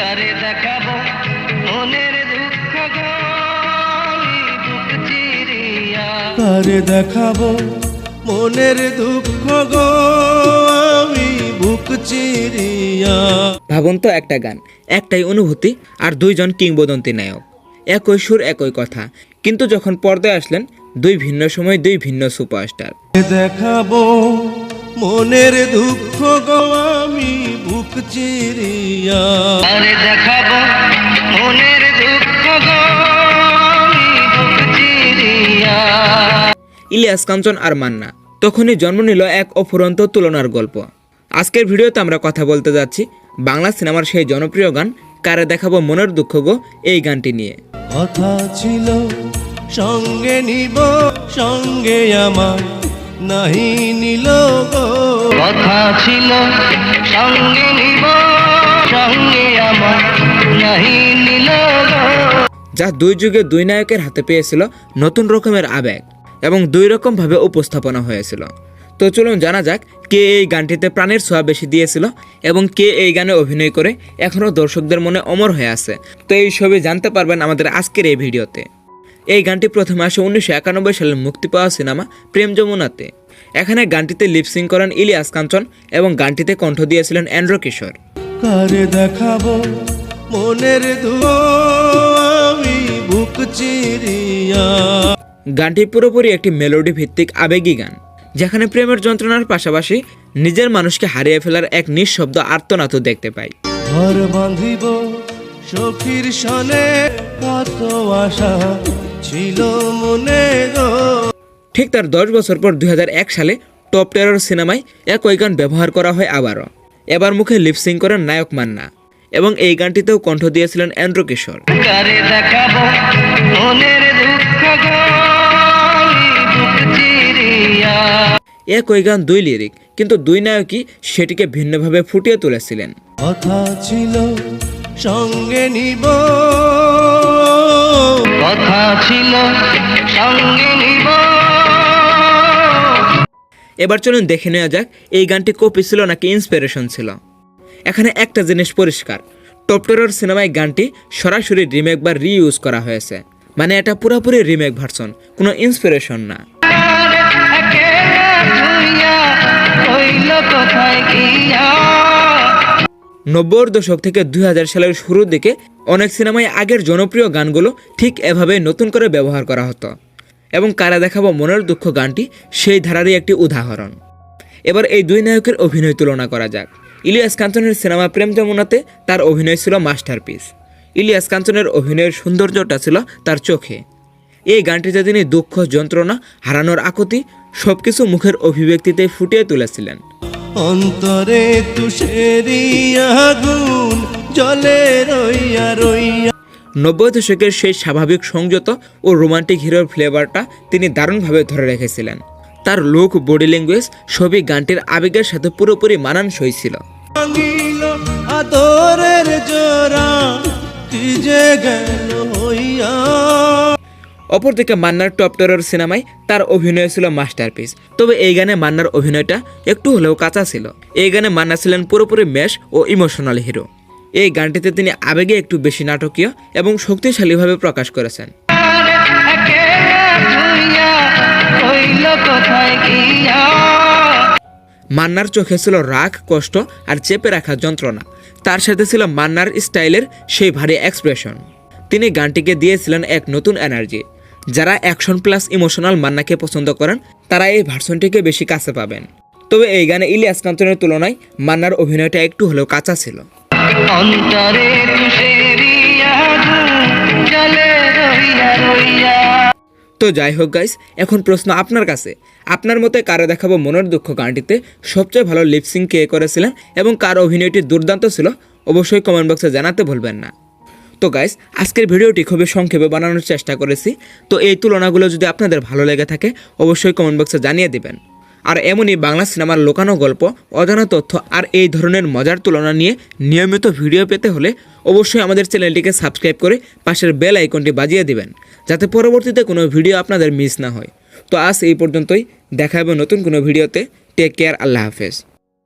কারে দেখাবো? মনের দুঃখ গো বুক চিরিয়া। কারে দেখাবো? মনের দুঃখ গো আমি বুক চিরিয়া। ভাবুন তো একটা গান একটাই অনুভূতি আর দুইজন কিংবদন্তি নায়ক। একই সুর একই কথা। কিন্তু যখন পর্দায় আসলেন দুই ভিন্ন সময় দুই ভিন্ন সুপারস্টার। দেখাবো? মনের দুঃখ গো আমি বুক চিরিয়া। কারে দেখাবো মনের দুঃখ ইলিয়াস কাঞ্চন আর মান্না তখনই জন্ম নিল এক অফুরন্ত তুলনার গল্প। আজকের ভিডিওতে আমরা কথা বলতে যাচ্ছি বাংলা সিনেমার সেই জনপ্রিয় গান কারে দেখাবো মনের দুঃখ গো এই গানটি নিয়ে। কথা ছিল সঙ্গে নিব সঙ্গে আমার নাহি নিল গো। কথা ছিল সঙ্গে নিব যা দুই যুগে দুই নায়কের হাতে পেয়েছিল নতুন রকমের আবেগ এবং দুই রকমভাবে উপস্থাপনা হয়েছিল। তো চলুন জানা যাক কে এই গানটিতে প্রাণের ছোঁয়া বেশি দিয়েছিল এবং কে এই গানে অভিনয় করে এখনও দর্শকদের মনে অমর হয়ে আছে। তো এই সবই জানতে পারবেন আমাদের আজকের এই ভিডিওতে। এই গানটি প্রথমে আসে উনিশশো একানব্বই সালে মুক্তি পাওয়া সিনেমা প্রেম যমুনাতে। এখানে গানটিতে লিপসিং করেন ইলিয়াস কাঞ্চন এবং গানটিতে কণ্ঠ দিয়েছিলেন অ্যান্ড্র কিশোর। কারে দেখাবো মনের আমি বুক চিরিয়া। গানটি পুরোপুরি একটি মেলোডি ভিত্তিক আবেগী গান যেখানে প্রেমের যন্ত্রণার পাশাপাশি নিজের মানুষকে হারিয়ে ফেলার এক নিঃশব্দ আর্তনাদ দেখতে পাই। ঘর বাঁধিব সখীর সনে কত আশা ছিল মনে গো। ঠিক তার দশ বছর পর দু হাজার এক সালে টপ টেরর সিনেমায় একই গান ব্যবহার করা হয় আবারও। এবার মুখে লিপসিং করেন নায়ক মান্না এবং এই গানটিতেও কণ্ঠ দিয়েছিলেন অ্যান্ড্রু কিশোর। একই গান দুই লিরিক কিন্তু দুই নায়কই সেটিকে ভিন্নভাবে ফুটিয়ে তুলেছিলেন। কথা ছিল সঙ্গে নিব। কথা ছিল সঙ্গে নিব। এবার চলুন দেখে নেওয়া যাক এই গানটি কপি ছিল নাকি ইন্সপিরেশন ছিল। এখানে একটা জিনিস পরিষ্কার টপটেরর সিনেমায় গানটি সরাসরি রিমেক বা রিইউজ করা হয়েছে। মানে এটা পুরোপুরি রিমেক ভার্সন কোনো ইন্সপিরেশন না। নব্বইয়ের দশক থেকে দুই হাজার সালের শুরুর দিকে অনেক সিনেমায় আগের জনপ্রিয় গানগুলো ঠিক এভাবে নতুন করে ব্যবহার করা হতো। এবং কারা দেখাবো মনের দুঃখ গানটি, সেই ধারারই একটি উদাহরণ। এবার এই দুই নায়কের অভিনয় তুলনা করা যাক। ইলিয়াস কাঞ্চনের সিনেমা প্রেম যমুনাতে তার অভিনয় ছিল মাস্টারপিস। ইলিয়াস কাঞ্চনের অভিনয়ের সৌন্দর্যটা ছিল তার চোখে। এই গানটিতে তিনি দুঃখ, যন্ত্রণা, হারানোর আকুতি, সবকিছু মুখের অভিব্যক্তিতে ফুটিয়ে তুলেছিলেন। অন্তরে তুষেরি আগুন, জলে রইয়া রইয়া নব্বই দশকের সেই স্বাভাবিক সংযত ও রোমান্টিক হিরোর ফ্লেভারটা তিনি দারুণভাবে ধরে রেখেছিলেন। তার লুক বডি ল্যাঙ্গুয়েজ সবই গানটির আবেগের সাথে পুরোপুরি মানানসই ছিল। অপরদিকে মান্নার টপ টেরর সিনেমায় তার অভিনয় ছিল মাস্টারপিস। তবে এই গানে মান্নার অভিনয়টা একটু হলেও কাঁচা ছিল। এই গানে মান্না ছিলেন পুরোপুরি মেশ ও ইমোশনাল হিরো এই গানটিতে তিনি আবেগে একটু বেশি নাটকীয় এবং শক্তিশালীভাবে প্রকাশ করেছেন। মান্নার চোখে ছিল রাগ, কষ্ট আর চেপে রাখা যন্ত্রণা। তার সাথে ছিল মান্নার স্টাইলের সেই ভারী এক্সপ্রেশন তিনি গানটিকে দিয়েছিলেন এক নতুন এনার্জি যারা অ্যাকশন প্লাস ইমোশনাল মান্নাকে পছন্দ করেন, তারা এই ভার্সনটিকে বেশি কাছে পাবেন। তবে এই গানে ইলিয়াস কাঞ্চনের তুলনায় মান্নার অভিনয়টা একটু হলেও কাঁচা ছিল। অন্তরে তো যাই হোক গাইস এখন প্রশ্ন আপনার কাছে। আপনার মতে কারও দেখাবো মনের দুঃখ গানটিতে? সবচেয়ে ভালো লিপসিং কে করেছিলেন এবং কার অভিনয়টি দুর্দান্ত ছিল? অবশ্যই কমেন্ট বক্সে জানাতে ভুলবেন না। তো গাইস আজকের ভিডিওটি খুবই সংক্ষেপে বানানোর চেষ্টা করেছি। তো এই তুলনাগুলো যদি আপনাদের ভালো লেগে থাকে, অবশ্যই কমেন্ট বক্সে জানিয়ে দিবেন। আর এমনই বাংলা সিনেমার লোকানো গল্প, অজানা তথ্য আর এই ধরনের মজার তুলনা নিয়ে নিয়মিত ভিডিও পেতে হলে অবশ্যই আমাদের চ্যানেলটিকে সাবস্ক্রাইব করে পাশের বেল আইকনটি বাজিয়ে দেবেন, যাতে পরবর্তীতে কোনো ভিডিও আপনাদের মিস না হয়। তো আজ এই পর্যন্তই, দেখা হবে নতুন কোনো ভিডিওতে। টেক কেয়ার, আল্লাহ হাফেজ।